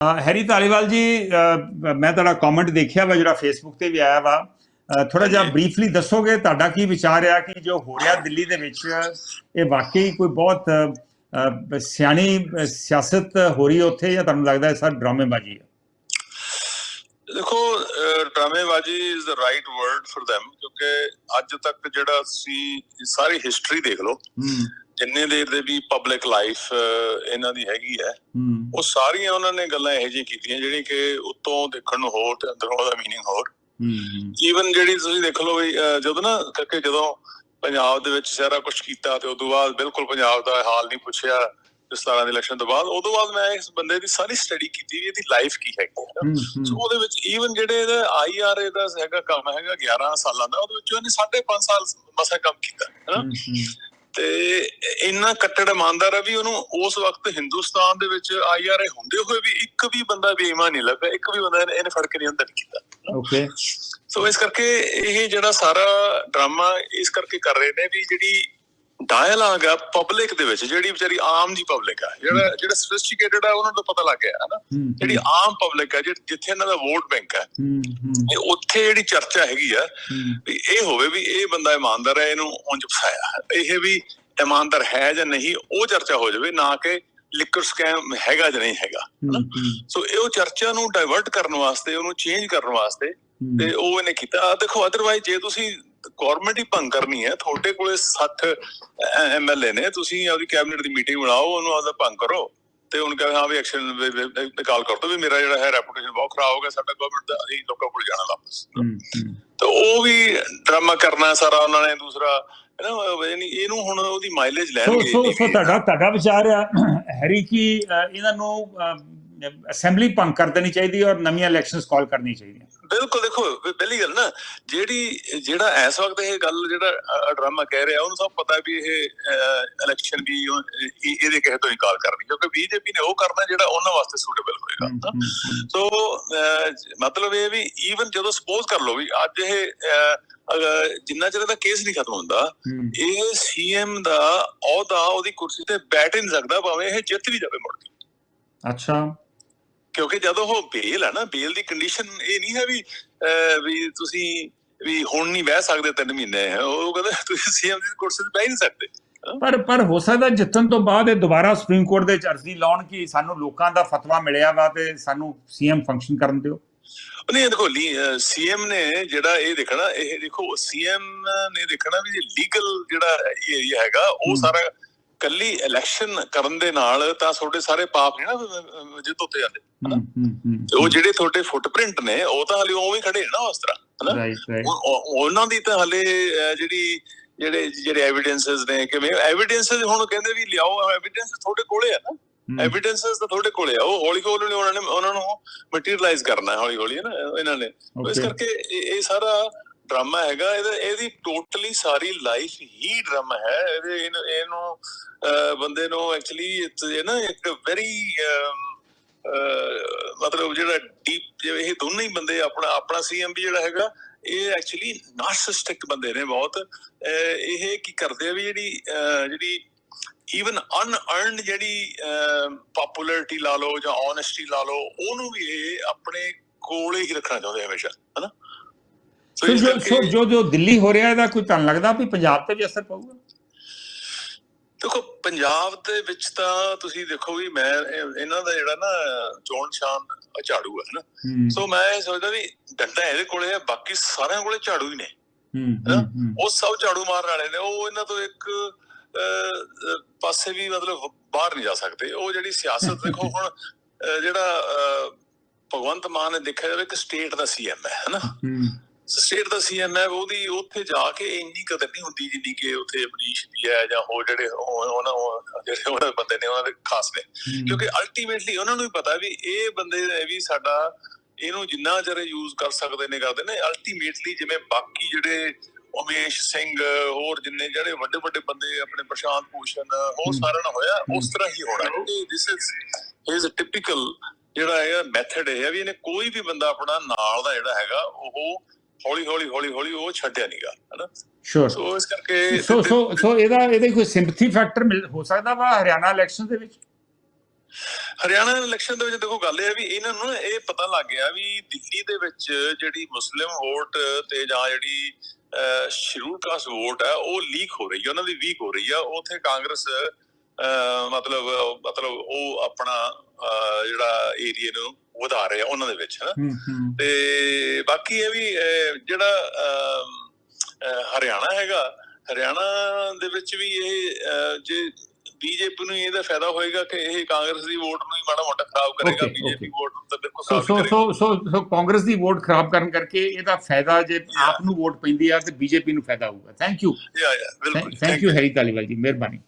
Harry Dhaliwal ਜੀ ਮੈਂ ਤੁਹਾਡਾ ਕਮੈਂਟ ਦੇਖਿਆ ਵਾ ਜਿਹੜਾ ਫੇਸਬੁੱਕ ਤੇ ਵੀ ਆਇਆ ਵਾ। ਥੋੜਾ ਜਿਹਾ। ਬਰੀਫਲੀ ਦੱਸੋਗੇ ਤੁਹਾਡਾ ਕੀ ਵਿਚਾਰ ਆ ਕਿ ਜੋ ਹੋ ਰਿਹਾ ਦਿੱਲੀ ਦੇ ਵਿੱਚ ਇਹ ਵਾਕਈ ਕੋਈ ਬਹੁਤ ਸਿਆਣੀ ਸਿਆਸਤ ਹੋ ਰਹੀ ਉੱਥੇ ਜਾਂ ਤੁਹਾਨੂੰ ਲੱਗਦਾ ਹੈ ਸਰ ਡਰਾਮੇਬਾਜ਼ੀ ਹੈ? ਦੇਖੋ ਡਰਾਮੇਬਾਜ਼ੀ is the right word for them ਕਿਉਂਕਿ ਅੱਜ ਤੱਕ ਜਿਹੜਾ ਸੀ ਸਾਰੀ ਹਿਸਟਰੀ ਦੇਖ ਲਓ ਜਿੰਨੇ ਦੇਰ ਦੇ ਵੀ ਪਬਲਿਕ ਲਾਈਫ ਇਹਨਾਂ ਦੀ ਹੈਗੀ ਹੈ ਹੂੰ ਉਹ ਸਾਰੀਆਂ ਉਹਨਾਂ ਨੇ ਗੱਲਾਂ ਇਹੋ ਜਿਹੀਆਂ ਕੀਤੀਆਂ ਜਿਹੜੀਆਂ ਕਿ ਉੱਤੋਂ ਦੇਖਣ ਨੂੰ ਹੋਰ ਤੇ ਅੰਦਰੋਂ ਉਹਦਾ मीनिंग ਹੋਰ ਹੂੰ ਈਵਨ ਜਿਹੜੀ ਤੁਸੀਂ ਦੇਖ ਲਓ ਵੀ ਅਹ, ਜਦੋਂ ਨਾ ਕਿ ਜਦੋਂ ਪੰਜਾਬ ਦੇ ਵਿੱਚ ਸਾਰਾ ਕੁਝ ਕੀਤਾ ਤੇ ਉਦੋਂ ਬਾਅਦ ਬਿਲਕੁਲ ਪੰਜਾਬ ਦਾ ਹਾਲ ਨਹੀਂ ਪੁੱਛਿਆ ਇਸ ਤਰ੍ਹਾਂ ਦੇ ਇਲੈਕਸ਼ਨ ਤੋਂ ਬਾਅਦ ਉਦੋਂ ਬਾਅਦ ਮੈਂ ਇਸ ਬੰਦੇ ਦੀ ਸਾਰੀ ਸਟੱਡੀ ਕੀਤੀ ਵੀ ਇਹਦੀ ਲਾਈਫ ਕੀ ਹੈਗੀ ਹੈ ਹੂੰ ਸੋ ਉਹਦੇ ਵਿੱਚ ਈਵਨ ਜਿਹੜੇ ਇਹਦਾ ਆਈਆਰਏ ਦਾ ਹੈਗਾ ਕੰਮ ਹੈਗਾ 11 ਸਾਲਾਂ ਦਾ ਉਹਦੇ ਵਿੱਚ ਉਹਨੇ 5.5 ਸਾਲ ਮਸਾ ਕੰਮ ਕੀਤਾ ਹੈ ਨਾ ਹੂੰ ਤੇ ਇੰਨਾ ਕੱਟੜ ਇਮਾਨਦਾਰ ਹੈ ਵੀ ਉਹਨੂੰ ਉਸ ਵਕਤ ਹਿੰਦੁਸਤਾਨ ਦੇ ਵਿੱਚ ਆਈਆਰਏ ਹੁੰਦੇ ਹੋਏ ਵੀ ਇੱਕ ਵੀ ਬੰਦਾ ਬੇਈਮਾਨ ਨਹੀਂ ਲੱਗਾ ਇੱਕ ਵੀ ਬੰਦਾ ਇਹਨੇ ਇਹਨੇ ਫੜ ਕੇ ਨਹੀਂ ਅੰਦਰ ਕੀਤਾ। ਓਕੇ ਸੋ ਇਸ ਕਰਕੇ ਇਹ ਜਿਹੜਾ ਸਾਰਾ ਡਰਾਮਾ ਇਸ ਕਰਕੇ ਕਰ ਰਹੇ ਨੇ ਵੀ ਜਿਹੜੀ ਡਾਇਲਾਗ ਆ ਪਬਲਿਕ ਦੇ ਵਿੱਚ ਜਿਹੜੀ ਵਿਚਾਰੀ ਆਮ ਜੀ ਪਬਲਿਕ ਆ ਜਿਹੜਾ ਜਿਹੜਾ ਸੋਫਿਸਟੀਕੇਟਡ ਆ ਉਹਨਾਂ ਨੂੰ ਤਾਂ ਪਤਾ ਲੱਗ ਗਿਆ ਹੈ ਨਾ ਜਿਹੜੀ ਆਮ ਪਬਲਿਕ ਆ ਜਿੱਥੇ ਇਹਨਾਂ ਦਾ ਵੋਟ ਬੈਂਕ ਆ ਉੱਥੇ ਜਿਹੜੀ ਚਰਚਾ ਹੈਗੀ ਆ ਵੀ ਇਹ ਹੋਵੇ ਵੀ ਇਹ ਬੰਦਾ ਇਮਾਨਦਾਰ ਹੈ ਇਹਨੂੰ ਉਂਝ ਫਸਾਇਆ। ਇਹ ਵੀ ਇਮਾਨਦਾਰ ਹੈ ਜਾਂ ਨਹੀਂ ਉਹ ਚਰਚਾ ਹੋ ਜਾਵੇ ਨਾ ਕਿ ਲਿਕਰ ਸਕੈਮ ਹੈਗਾ ਜਾਂ ਨਹੀਂ ਹੈਗਾ ਹੂੰ ਸੋ ਇਹ ਉਹ ਚਰਚਾ ਨੂੰ ਡਾਇਵਰਟ ਕਰਨ ਵਾਸਤੇ ਉਹਨੂੰ ਚੇਂਜ ਕਰਨ ਵਾਸਤੇ ਤੇ ਉਹ ਇਹਨੇ ਕੀਤਾ। ਦੇਖੋ ਅਦਰਵਾਈਜ਼ ਜੇ ਤੁਸੀਂ ਗਵਰਨਮੈਂਟ ਹੀ ਭੰਗ ਕਰਨੀ ਹੈ ਤੁਹਾਡੇ ਕੋਲੇ 60 ਐਮਐਲਏ ਨੇ ਤੁਸੀਂ ਆਪਦੀ ਕੈਬਨਿਟ ਦੀ ਮੀਟਿੰਗ ਬਣਾਓ ਉਹਨੂੰ ਆਪਦਾ ਭੰਗ ਕਰੋ ਤੇ ਉਹਨੂੰ ਕਹੇ ਹਾਂ ਵੀ ਐਕਸ਼ਨ ਨਿਕਾਲ ਕਰ ਦੋ ਵੀ ਮੇਰਾ ਜਿਹੜਾ ਹੈ ਰੈਪੂਟੇਸ਼ਨ ਬਹੁਤ ਖਰਾਬ ਹੋ ਗਿਆ ਸਾਡਾ ਗਵਰਨਮੈਂਟ ਦਾ ਅਸੀਂ ਲੋਕਾਂ ਕੋਲ ਜਾਣਾ ਵਾਪਸ। ਤੇ ਉਹ ਵੀ ਡਰਾਮਾ ਕਰਨਾ ਸਾਰਾ ਉਹਨਾਂ ਨੇ ਦੂਸਰਾ ਯਾਨੀ ਇਹਨੂੰ ਹੁਣ ਉਹਦੀ ਮਾਈਲੇਜ ਲੈਣਗੇ ਸੋ ਸੋ ਤੁਹਾਡਾ ਤੁਹਾਡਾ ਵਿਚਾਰ ਆ। ਹੈਰੀ ਕਿ ਇਹਨਾਂ ਨੂੰ ਅਸੈਂਬਲੀ ਭੰਗ ਕਰ ਦੇਣੀ ਚਾਹੀਦੀ ਔਰ ਨਵੀਆਂ ਇਲੈਕਸ਼ਨਸ ਕਾਲ ਕਰਨੀ ਚਾਹੀਦੀਆਂ। ਬਿਲਕੁਲ ਦੇਖੋ ਪਹਿਲੀ ਗੱਲ ਨਾ ਜਿਹੜੀ ਜਿਹੜਾ ਇਸ ਵਕਤ ਇਹ ਗੱਲ ਜਿਹੜਾ ਡਰਾਮਾ ਕਹਿ ਰਿਹਾ ਉਹਨੂੰ ਸਭ ਪਤਾ ਵੀ ਇਹ ਇਲੈਕਸ਼ਨ ਇਹ- ਇਹਦੇ ਕਿਸੇ ਤੋਂ ਇਨਕਾਰ ਕਰਨੀ ਕਿਉਂਕਿ ਬੀਜੇਪੀ ਨੇ ਉਹ ਕਰਨਾ ਜਿਹੜਾ ਉਹਨਾਂ ਵਾਸਤੇ ਸੂਟੇਬਲ ਹੋਏਗਾ। ਸੋ ਮਤਲਬ ਇਹ ਵੀ ਈਵਨ ਜਦੋਂ ਸਪੋਜ਼ ਕਰ ਲਓ ਵੀ ਅੱਜ ਇਹ ਜਿੰਨਾ ਚਿਰ ਇਹਦਾ ਕੇਸ ਨਹੀਂ ਖਤਮ ਹੁੰਦਾ ਇਹ ਸੀਐਮ ਦਾ ਅਹੁਦਾ ਉਹਦੀ ਕੁਰਸੀ ਤੇ ਬੈਠ ਨਹੀਂ ਸਕਦਾ ਭਾਵੇਂ ਇਹ ਜਿੱਤ ਵੀ ਜਾਵੇ ਮੁੜ ਕੇ। ਅੱਛਾ। ਕਿਉਂਕਿ ਜਦੋਂ ਉਹ ਬੇਲ ਹੈ ਨਾ ਬੇਲ ਦੀ ਕੰਡੀਸ਼ਨ ਇਹ ਨਹੀਂ ਹੈ ਵੀ ਵੀ ਤੁਸੀਂ ਵੀ ਹੁਣ ਨਹੀਂ ਬਹਿ ਸਕਦੇ ਤਿੰਨ ਮਹੀਨੇ ਉਹ ਕਹਿੰਦਾ ਤੁਸੀਂ ਸੀਐਮ ਦੀ ਕੁਰਸੀ ਤੇ ਬਹਿ ਨਹੀਂ ਸਕਦੇ। ਪਰ ਪਰ ਹੋ ਸਕਦਾ ਜਿੱਤਣ ਤੋਂ ਬਾਅਦ ਇਹ ਦੁਬਾਰਾ ਸੁਪਰੀਮ ਕੋਰਟ ਦੇ ਵਿੱਚ ਅਰਜ਼ੀ ਲਾਉਣ ਕਿ ਸਾਨੂੰ ਲੋਕਾਂ ਦਾ ਫਤਵਾ ਮਿਲਿਆ ਵਾ ਤੇ ਸਾਨੂੰ ਸੀਐਮ ਫੰਕਸ਼ਨ ਕਰਨ ਦਿਓ। ਨਹੀਂ ਦੇਖੋ ਸੀਐਮ ਨੇ ਜਿਹੜਾ ਇਹ ਦੇਖਣਾ ਇਹ ਦੇਖੋ ਸੀਐਮ ਨੇ ਦੇਖਣਾ ਵੀ ਲੀਗਲ ਜਿਹੜਾ ਏਰੀਆ ਹੈਗਾ ਉਹ। ਸਾਰਾ ਕੱਲੀ ਇਲੈਕਸ਼ਨ ਕਰਨ ਦੇ ਨਾਲ ਤਾਂ ਤੁਹਾਡੇ ਸਾਰੇ ਪਾਪ ਨਹੀਂ ਨਾ ਜਿੱਤ ਉੱਤੇ ਜਾਂਦੇ ਹਨਾ? ਉਹ ਜਿਹੜੇ ਤੁਹਾਡੇ ਫੁੱਟਪ੍ਰਿੰਟ ਨੇ ਉਹ ਤਾਂ ਹਲੇ ਉਵੇਂ ਖੜੇ ਨੇ ਨਾ ਉਸ ਤਰ੍ਹਾਂ ਹਨਾ? ਉਹਨਾਂ ਦੀ ਤਾਂ ਹਲੇ ਜਿਹੜੀ ਜਿਹੜੇ ਜਿਹੜੇ ਐਵੀਡੈਂਸਸ ਨੇ ਕਿਵੇਂ? ਐਵੀਡੈਂਸਸ ਹੁਣ ਕਹਿੰਦੇ ਵੀ ਲਿਆਓ ਐਵੀਡੈਂਸ ਤੁਹਾਡੇ ਕੋਲੇ ਆ ਨਾ? ਐਵੀਡੈਂਸਸ ਤਾਂ ਤੁਹਾਡੇ ਕੋਲੇ ਆ ਉਹ ਹੌਲੀ ਹੌਲੀ ਉਹਨਾਂ ਨੇ ਉਹਨਾਂ ਨੂੰ ਮਟੀਰੀਅਲਾਈਜ਼ ਕਰਨਾ ਹੈ ਹੌਲੀ ਹੌਲੀ ਹੈ ਨਾ ਇਹਨਾਂ ਨੇ। ਇਸ. ਕਰਕੇ ਇਹ ਸਾਰਾ ਡਰਾਮਾ ਹੈਗਾ ਇਹਦਾ ਇਹਦੀ ਟੋਟਲੀ ਸਾਰੀ ਲਾਈਫ ਹੀ ਡਰਾਮਾ ਹੈ ਇਹਦੇ ਇਹਨੂੰ- ਬੰਦੇ ਨੂੰ ਐਕਚੁਅਲੀ ਇਹ ਨਾ ਇੱਕ ਵੈਰੀ ਮਤਲਬ ਜਿਹੜਾ ਡੀਪ ਜਿਵੇਂ ਇਹ ਦੋਨੇ ਹੀ ਬੰਦੇ ਆਪਣਾ ਆਪਣਾ ਸੀਐਮ ਵੀ ਜਿਹੜਾ ਹੈਗਾ ਇਹ ਐਕਚੁਅਲੀ ਨਾਰਸਿਸਟਿਕ ਬੰਦੇ ਨੇ ਬਹੁਤ। ਇਹ ਕੀ ਕਰਦੇ ਆ ਵੀ ਜਿਹੜੀ ਜਿਹੜੀ ਈਵਨ ਅਨਅਰਨਡ ਜਿਹੜੀ ਪਪੂਲੈਰਿਟੀ ਲਾ ਲਓ ਜਾਂ ਓਨੈਸਟੀ ਲਾ ਲਓ ਉਹਨੂੰ ਵੀ ਇਹ ਆਪਣੇ ਕੋਲੇ ਹੀ ਰੱਖਣਾ ਚਾਹੁੰਦੇ ਆ ਹਮੇਸ਼ਾ ਹਨਾ? ਸੋ ਜੋ ਜੋ ਦਿੱਲੀ ਹੋ ਰਿਹਾ ਇਹਦਾ ਕੋਈ ਤੁਹਾਨੂੰ ਲੱਗਦਾ ਵੀ ਪੰਜਾਬ ਤੇ ਵੀ ਅਸਰ ਪਊਗਾ? ਦੇਖੋ ਪੰਜਾਬ ਦੇ ਵਿੱਚ ਤਾਂ ਤੁਸੀਂ ਦੇਖੋ ਵੀ ਮੈਂ ਇਹ- ਇਹਨਾਂ ਦਾ ਜਿਹੜਾ ਨਾ ਚੋਣ ਨਿਸ਼ਾਨ ਝਾੜੂ ਹੈ ਨਾ। ਸੋ ਮੈਂ ਇਹ ਸੋਚਦਾ ਵੀ ਡੰਡਾ ਇਹਦੇ ਕੋਲੇ ਹੈ ਬਾਕੀ ਸਾਰਿਆਂ ਕੋਲੇ ਝਾੜੂ ਹੀ ਨੇ। ਉਹ ਸਭ ਝਾੜੂ ਮਾਰਨ ਵਾਲੇ ਨੇ। ਉਹ ਇਹਨਾਂ ਤੋਂ ਇੱਕ ਪਾਸੇ ਵੀ ਮਤਲਬ ਬਾਹਰ ਨਹੀਂ ਜਾ ਸਕਦੇ। ਉਹ ਜਿਹੜੀ ਸਿਆਸਤ ਦੇਖੋ ਹੁਣ ਜਿਹੜਾ ਭਗਵੰਤ ਮਾਨ ਨੇ ਦੇਖਿਆ ਜਾਵੇ ਕਿ ਸਟੇਟ ਦਾ ਸੀਐਮ ਹੈ ਹਨਾ ਸਟੇਟ ਦਾ ਸੀਐਮ ਹੈ ਉਹਦੀ ਉੱਥੇ ਜਾ ਕੇ ਇੰਨੀ ਕਦਰ ਨਹੀਂ ਹੁੰਦੀ ਜਿੰਨੀ ਕਿ ਉੱਥੇ ਮਨੀਸ਼ ਦੀ ਹੈ ਜਾਂ ਹੋਰ ਜਿਹੜੇ ਉਹ- ਉਹਨਾਂ ਉਹ ਜਿਹੜੇ ਉਹਨਾਂ ਬੰਦੇ ਨੇ ਉਹਨਾਂ ਦੇ ਖਾਸ ਨੇ ਕਿਉਂਕਿ ਅਲਟੀਮੇਟਲੀ ਉਹਨਾਂ ਨੂੰ ਵੀ ਪਤਾ ਵੀ ਇਹ ਬੰਦੇ ਵੀ ਸਾਡਾ ਇਹਨੂੰ ਜਿੰਨਾ ਚਿਰ ਯੂਜ਼ ਕਰ ਸਕਦੇ ਨੇ ਕਰਦੇ ਨੇ ਅਲਟੀਮੇਟਲੀ ਜਿਵੇਂ ਬਾਕੀ ਜਿਹੜੇ ਉਮੇਸ਼ ਸਿੰਘ ਹੋਰ ਜਿੰਨੇ ਜਿਹੜੇ ਵੱਡੇ ਵੱਡੇ ਬੰਦੇ ਆਪਣੇ ਪ੍ਰਸ਼ਾਂਤ ਭੂਸ਼ਣ ਹੋਰ। ਸਾਰਿਆਂ ਨਾਲ ਹੋਇਆ। ਉਸ ਤਰ੍ਹਾਂ ਹੀ ਹੋਣਾ ਕਿਉਂਕਿ this is is a typical ਜਿਹੜਾ ਹੈ ਮੈਥਡ ਹੈ ਵੀ ਇਹਨੇ ਕੋਈ ਵੀ ਬੰਦਾ ਆਪਣਾ ਨਾਲ ਦਾ ਜਿਹੜਾ ਹੈਗਾ ਉਹ ਹੌਲੀ ਹੌਲੀ ਹੌਲੀ ਹੌਲੀ ਉਹ ਛੱਡਿਆ ਨਹੀਂਗਾ ਹਨਾ? ਸ਼ੋਰ ਸੋ ਇਸ ਕਰਕੇ ਸੋ ਸੋ ਸੋ ਇਹਦਾ ਇਹਦੇ ਕੋਈ ਸਿੰਪਥੀ ਫੈਕਟਰ ਮਿਲ ਹੋ ਸਕਦਾ ਵਾ ਹਰਿਆਣਾ ਇਲੈਕਸ਼ਨ ਦੇ ਵਿੱਚ? ਹਰਿਆਣਾ ਇਲੈਕਸ਼ਨ ਦੇ ਵਿੱਚ ਦੇਖੋ ਗੱਲ ਇਹ ਹੈ ਵੀ ਇਹਨਾਂ ਨੂੰ ਇਹ ਪਤਾ ਲੱਗ ਗਿਆ ਵੀ ਦਿੱਲੀ ਦੇ ਵਿੱਚ ਜਿਹੜੀ ਮੁਸਲਿਮ ਵੋਟ ਤੇ ਜਾਂ ਜਿਹੜੀ ਸ਼ਡਿਊਲ ਕਾਸਟ ਵੋਟ ਹੈ ਉਹ ਲੀਕ ਹੋ ਰਹੀ ਹੈ ਉਹਨਾਂ ਦੀ ਵੀਕ ਹੋ ਰਹੀ ਆ। ਉਥੇ ਕਾਂਗਰਸ ਮਤਲਬ ਮਤਲਬ ਉਹ ਆਪਣਾ ਜਿਹੜਾ ਏਰੀਆ ਨੂੰ ਵਧਾ ਰਿਹਾ ਉਹਨਾਂ ਦੇ ਵਿੱਚ ਹਨਾ? ਤੇ ਬਾਕੀ ਇਹ ਵੀ ਜਿਹੜਾ ਹਰਿਆਣਾ ਹੈਗਾ ਹਰਿਆਣਾ ਦੇ ਵਿੱਚ ਵੀ ਇਹ ਜੇ ਬੀਜੇਪੀ ਨੂੰ ਇਹਦਾ ਫਾਇਦਾ ਹੋਏਗਾ ਕਿ ਇਹ ਕਾਂਗਰਸ ਦੀ ਵੋਟ ਨੂੰ ਹੀ ਮਾੜਾ ਮੋਟਾ ਖਰਾਬ ਕਰੇਗਾ ਬੀਜੇਪੀ. ਵੋਟ ਨੂੰ ਤਾਂ ਬਿਲਕੁਲ ਖਰਾਬ ਸੋ ਕਰੇਗਾ। ਸੋ ਸੋ ਸੋ ਕਾਂਗਰਸ ਦੀ ਵੋਟ ਖਰਾਬ ਕਰਨ ਕਰਕੇ ਇਹਦਾ ਫਾਇਦਾ ਜੇ ਆਪ ਨੂੰ ਵੋਟ ਪੈਂਦੀ ਆ ਤੇ ਬੀਜੇਪੀ ਨੂੰ ਫਾਇਦਾ ਹੋਊਗਾ। ਥੈਂਕ ਯੂ ਯਾ ਯਾ ਬਿਲਕੁਲ। Thank you Harry Taliwal ji ਮਿਹਰਬਾਨੀ।